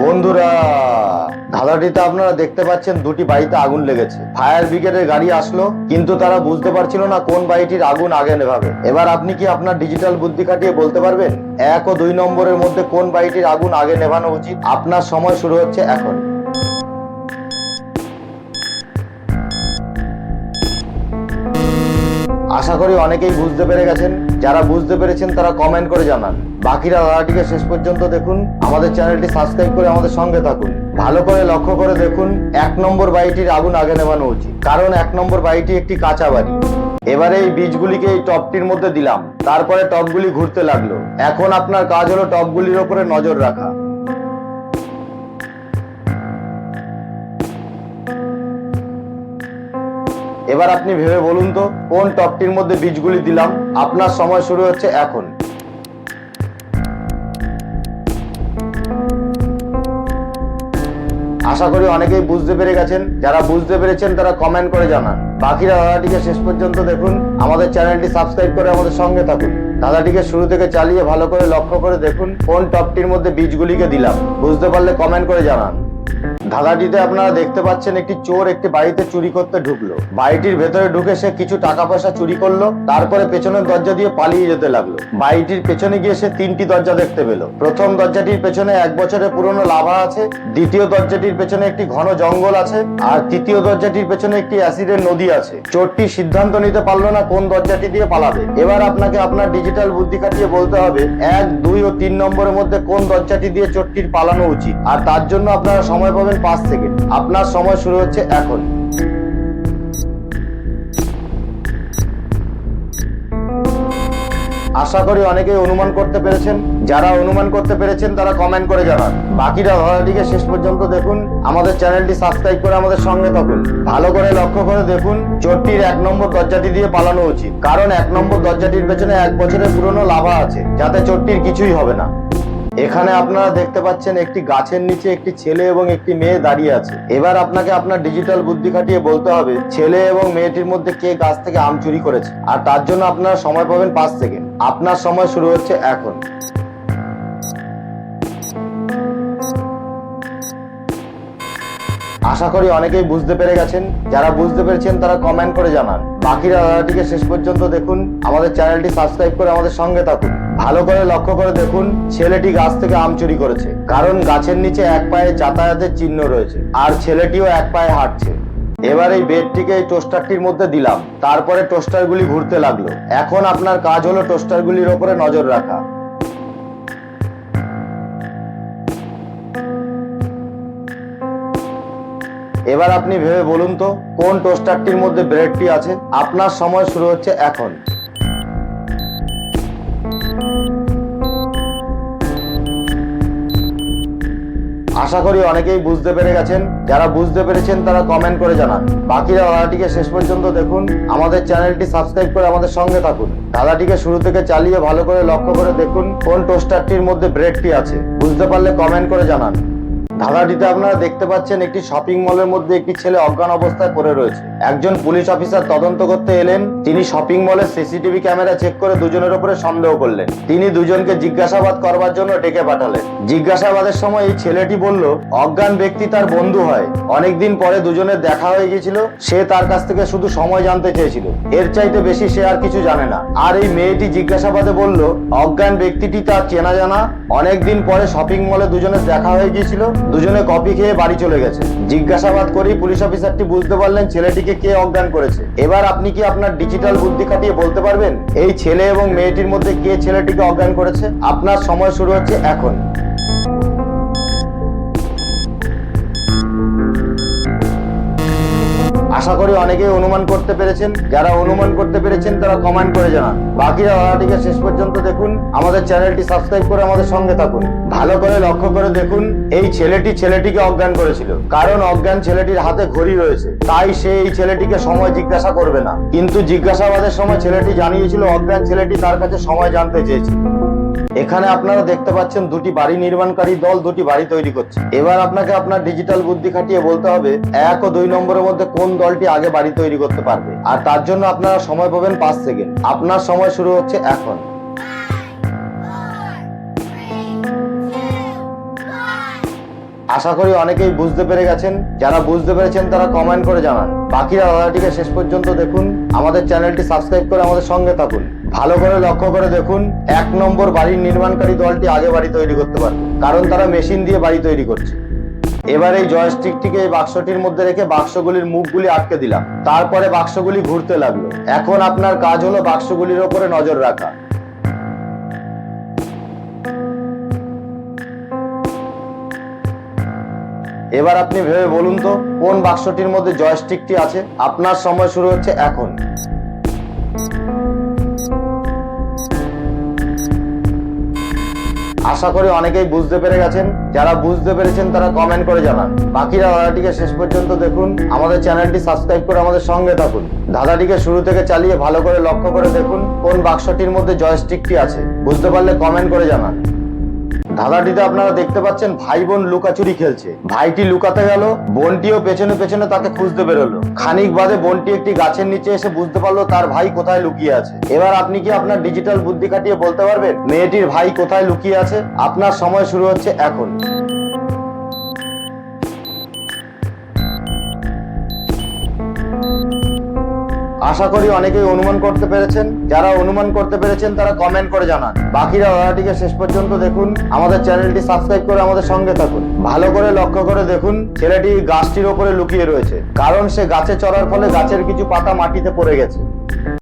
বন্ধুরা ধাঁধাটিতে আপনারা দেখতে পাচ্ছেন দুটি বাড়িতে আগুন লেগেছে। ফায়ার ব্রিগেডের গাড়ি আসলো, কিন্তু তারা বুঝতে পারছিল না কোন বাড়িটির আগুন আগে নেভাবে। এবার আপনি কি আপনার ডিজিটাল বুদ্ধি খাটিয়ে বলতে পারবেন, এক ও দুই নম্বরের মধ্যে কোন বাড়িটির আগুন আগে নেভানো উচিত? আপনার সময় শুরু হচ্ছে এখন। আশা করি অনেকেই বুঝতে পেরে গেছেন। যারা বুঝতে পেরেছেন তারা কমেন্ট করে জানান। বাকিরা ধারাটিকে শেষ পর্যন্ত দেখুন। আমাদের চ্যানেলটি সাবস্ক্রাইব করে আমাদের সঙ্গে থাকুন। ভালো করে লক্ষ্য করে দেখুন, এক নম্বর বাড়িটির আগুন আগে নেভানো উচিত। কারণ এক নম্বর বাড়িটি একটি কাঁচা বাড়ি। এবারে এই বীজগুলিকে এই টপটির মধ্যে দিলাম। তারপরে টপগুলি ঘুরতে লাগল। এখন আপনার কাজ হলো টপগুলির ওপরে নজর রাখা। এবার আপনি ভেবে বলুন তো, কোন টপটির মধ্যে বীজগুলি দিলাম? আপনার সময় শুরু হচ্ছে এখন। আশা করি অনেকেই বুঝতে পেরে গেছেন। যারা বুঝতে পেরেছেন, তারা কমেন্ট করে জানান। বাকিরা দাদাটিকে শেষ পর্যন্ত দেখুন। আমাদের চ্যানেলটি সাবস্ক্রাইব করে আমাদের সঙ্গে থাকুন। দাদাটিকে শুরু থেকে চালিয়ে ভালো করে লক্ষ্য করে দেখুন কোন টপটির মধ্যে বীজগুলিকে দিলাম। বুঝতে পারলে কমেন্ট করে জানান। ধাঁধাটিতে আপনারা দেখতে পাচ্ছেন একটি চোর একটি বাড়িতে চুরি করতে ঢুকলো। বাড়িটির ভেতরে ঢুকে সে কিছু টাকা পয়সা চুরি করল, তারপরে পেছনের দরজা দিয়ে পালিয়ে যেতে লাগল। বাড়িটির পেছনে গিয়ে সে তিনটি দরজা দেখতে পেল। প্রথম দরজাটির পেছনে এক বছরের পুরনো লাভা আছে, দ্বিতীয় দরজাটির পেছনে একটি ঘন জঙ্গল আছে, আর তৃতীয় দরজাটির পেছনে একটি অ্যাসিডের নদী আছে। চোরটি সিদ্ধান্ত নিতে পারল না কোন দরজাটি দিয়ে পালাবে। এবার আপনাকে আপনার ডিজিটাল বুদ্ধি খাটিয়ে বলতে হবে, এক, দুই ও তিন নম্বরের মধ্যে কোন দরজাটি দিয়ে চোরটির পালানো উচিত। আর তার জন্য আপনারা সময় পাবেন পাঁচ সেকেন্ড। আপনার সময় শুরু হচ্ছে এখন। আশা করি অনেকেই অনুমান করতে পেরেছেন। যারা অনুমান করতে পেরেছেন, তারা কমেন্ট করে জানান। বাকিরা ধারাটিকে শেষ পর্যন্ত দেখুন। আমাদের চ্যানেলটি সাবস্ক্রাইব করে আমাদের সঙ্গে থাকুন। ভালো করে লক্ষ্য করে দেখুন, চোরটির এক নম্বর দরজাটি দিয়ে পালানো উচিত। কারণ এক নম্বর দরজাটির পেছনে এক বছরের পুরনো লাভা আছে, যাতে চোরটির কিছুই হবে না। এখানে আপনারা দেখতে পাচ্ছেন একটি গাছের নিচে একটি ছেলে এবং একটি মেয়ে দাঁড়িয়ে আছে। এবার আপনাকে আপনার ডিজিটাল বুদ্ধি খাটিয়ে বলতে হবে, ছেলে এবং মেয়েটির মধ্যে কে গাছ থেকে আম চুরি করেছে? আর তার জন্য আপনারা সময় পাবেন পাঁচ সেকেন্ড। আপনার সময় শুরু হচ্ছে এখন। আশা করি অনেকেই বুঝতে পেরে গেছেন। যারা বুঝতে পেরেছেন তারা কমেন্ট করে জানান। বাকিরা দাদাটিকে শেষ পর্যন্ত দেখুন। আমাদের চ্যানেলটি সাবস্ক্রাইব করে আমাদের সঙ্গে থাকুন। ভালো করে লক্ষ্য করে দেখুন, ছেলেটি গাছ থেকে আম চুরি করেছে। কারণ গাছের নিচে এক পায়ে যাতায়াতের চিহ্ন রয়েছে, আর ছেলেটিও এক পায়ে হাঁটছে। এবার এই বেডটিকে এই টোস্টারটির মধ্যে দিলাম। তারপরে টোস্টারগুলি ঘুরতে লাগল। এখন আপনার কাজ হলো টোস্টারগুলির ওপরে নজর রাখা। এবার আপনি ভেবে বলুন তো, কোন টোস্টারটির মধ্যে ব্রেডটি আছে? আপনার সময় শুরু হচ্ছে এখন। আশা করি অনেকেই বুঝতে পেরে গেছেন। যারা বুঝতে পেরেছেন, তারা কমেন্ট করে জানান। বাকিরা দাদাটিকে শেষ পর্যন্ত দেখুন। আমাদের চ্যানেলটি সাবস্ক্রাইব করে আমাদের সঙ্গে থাকুন। দাদাটিকে শুরু থেকে চালিয়ে ভালো করে লক্ষ্য করে দেখুন, কোন টোস্টারটির মধ্যে ব্রেডটি আছে। বুঝতে পারলে কমেন্ট করে জানান। ধাঁধাটিতে আপনারা দেখতে পাচ্ছেন একটি শপিং মলের মধ্যে একটি ছেলে অজ্ঞান অবস্থায় পড়ে রয়েছে। একজন পুলিশ অফিসার তদন্ত করতে এলেন। তিনি শপিং মলের সিসিটিভি ক্যামেরা চেক করে দুজনের উপরে সন্দেহ করলেন। তিনি দুজনকে জিজ্ঞাসাবাদ করবার জন্য ডেকে পাঠালেন। জিজ্ঞাসাবাদের সময় এই ছেলেটি বলল, অজ্ঞান ব্যক্তি তার বন্ধু হয়। অনেকদিন পরে দুজনের দেখা হয়ে গিয়েছিল। সে তার কাছ থেকে শুধু সময় জানতে চেয়েছিল। এর চাইতে বেশি সে আর কিছু জানে না। আর এই মেয়েটি জিজ্ঞাসাবাদে বলল, অজ্ঞান ব্যক্তিটি তার চেনা জানা। অনেকদিন পরে শপিং মলে দুজনের দেখা হয়ে গিয়েছিল। দুজনে কপি খেয়ে বাড়ি চলে গেছে। জিজ্ঞাসাবাদ করি পুলিশ অফিসারটি বুঝতে পারলেন ছেলেটিকে কে অজ্ঞান করেছে। এবার আপনি কি আপনার ডিজিটাল বুদ্ধি খাটিয়ে বলতে পারবেন? এই ছেলে এবং মেয়েটির মধ্যে কে ছেলেটিকে অজ্ঞান করেছে? আপনার সময় শুরু হচ্ছে এখন। আশা করি অনেকেই অনুমান করতে পেরেছেন। যারা অনুমান করতে পেরেছেন, তারা কমেন্ট করে জানান। বাকিরা ধারাটিকে শেষ পর্যন্ত দেখুন। আমাদের চ্যানেলটি সাবস্ক্রাইব করে আমাদের সঙ্গে থাকুন। ভালো করে লক্ষ্য করে দেখুন, এই ছেলেটি ছেলেটিকে অজ্ঞান করেছিল। কারণ অজ্ঞান ছেলেটির হাতে ঘড়ি রয়েছে। তাই সে এই ছেলেটিকে সময় জিজ্ঞাসা করবে না। কিন্তু জিজ্ঞাসাবাদের সময় ছেলেটি জানিয়েছিল, অজ্ঞান ছেলেটি তার কাছে সময় জানতে চেয়েছিল এখানে আপনারা দেখতে পাচ্ছেন, দুটি বাড়ি নির্মাণকারী দল দুটি বাড়ি তৈরি করছে। এবার আপনাকে আপনার ডিজিটাল বুদ্ধি খাটিয়ে বলতে হবে, এক ও দুই নম্বরের মধ্যে কোন দলটি আগে বাড়ি তৈরি করতে পারবে। আর তার জন্য আপনারা সময় পাবেন পাঁচ সেকেন্ড। আপনার সময় শুরু হচ্ছে এখন। আশা করি অনেকেই বুঝতে পেরে গেছেন। যারা বুঝতে পেরেছেন তারা কমেন্ট করে জানান। বাকিরা দাদাটিকে শেষ পর্যন্ত দেখুন। আমাদের চ্যানেলটি সাবস্ক্রাইব করে আমাদের সঙ্গে থাকুন। ভালো করে লক্ষ্য করে দেখুন, এক নম্বর বাড়ির নির্মাণকারী দলটি আগে বাড়ি তৈরি করতে পারবে। কারণ তারা মেশিন দিয়ে বাড়ি তৈরি করছে। এবার এই জয়স্টিকটিকে এই বাক্সটির মধ্যে রেখে বাক্সগুলির মুখগুলি আটকে দিলাম। তারপরে বাক্সগুলি ঘুরতে লাগল। এখন আপনার কাজ হলো বাক্সগুলির ওপরে নজর রাখা। এবার আপনি ভেবে বলুন তো, কোন বাক্সটির মধ্যে জয়স্টিকটি আছে? আপনার সময় শুরু হচ্ছে এখন। আশা করি অনেকেই বুঝতে পেরে গেছেন। যারা বুঝতে পেরেছেন তারা কমেন্ট করে জানান। বাকিরা দাদাটিকে শেষ পর্যন্ত দেখুন। আমাদের চ্যানেলটি সাবস্ক্রাইব করে আমাদের সঙ্গে থাকুন। দাদাটিকে শুরু থেকে চালিয়ে ভালো করে লক্ষ্য করে দেখুন। কোন বাক্সটির মধ্যে জয়স্টিকটি আছে। বুঝতে পারলে কমেন্ট করে জানান। ধাঁধাটিতে আপনারা দেখতে পাচ্ছেন ভাই বোন লুকাচুরি খেলছে। ভাইটি লুকাতে গেল, বোনটিও পেছনে পেছনে তাকে খুঁজতে বেরোলো। খানিক বাদে বোনটি একটি গাছের নিচে এসে বুঝতে পারল তার ভাই কোথায় লুকিয়ে আছে। এবার আপনি কি আপনার ডিজিটাল বুদ্ধি কাটিয়ে বলতে পারবেন, মেয়েটির ভাই কোথায় লুকিয়ে আছে? আপনার সময় শুরু হচ্ছে এখন। আশা করি অনেকেই অনুমান করতে পেরেছেন। যারা অনুমান করতে পেরেছেন, তারা কমেন্ট করে জানান। বাকিরা দাদাটিকে শেষ পর্যন্ত দেখুন। আমাদের চ্যানেলটি সাবস্ক্রাইব করে আমাদের সঙ্গে থাকুন। ভালো করে লক্ষ্য করে দেখুন, ছেলেটি গাছটির ওপরে লুকিয়ে রয়েছে। কারণ সে গাছে চড়ার ফলে গাছের কিছু পাতা মাটিতে পড়ে গেছে।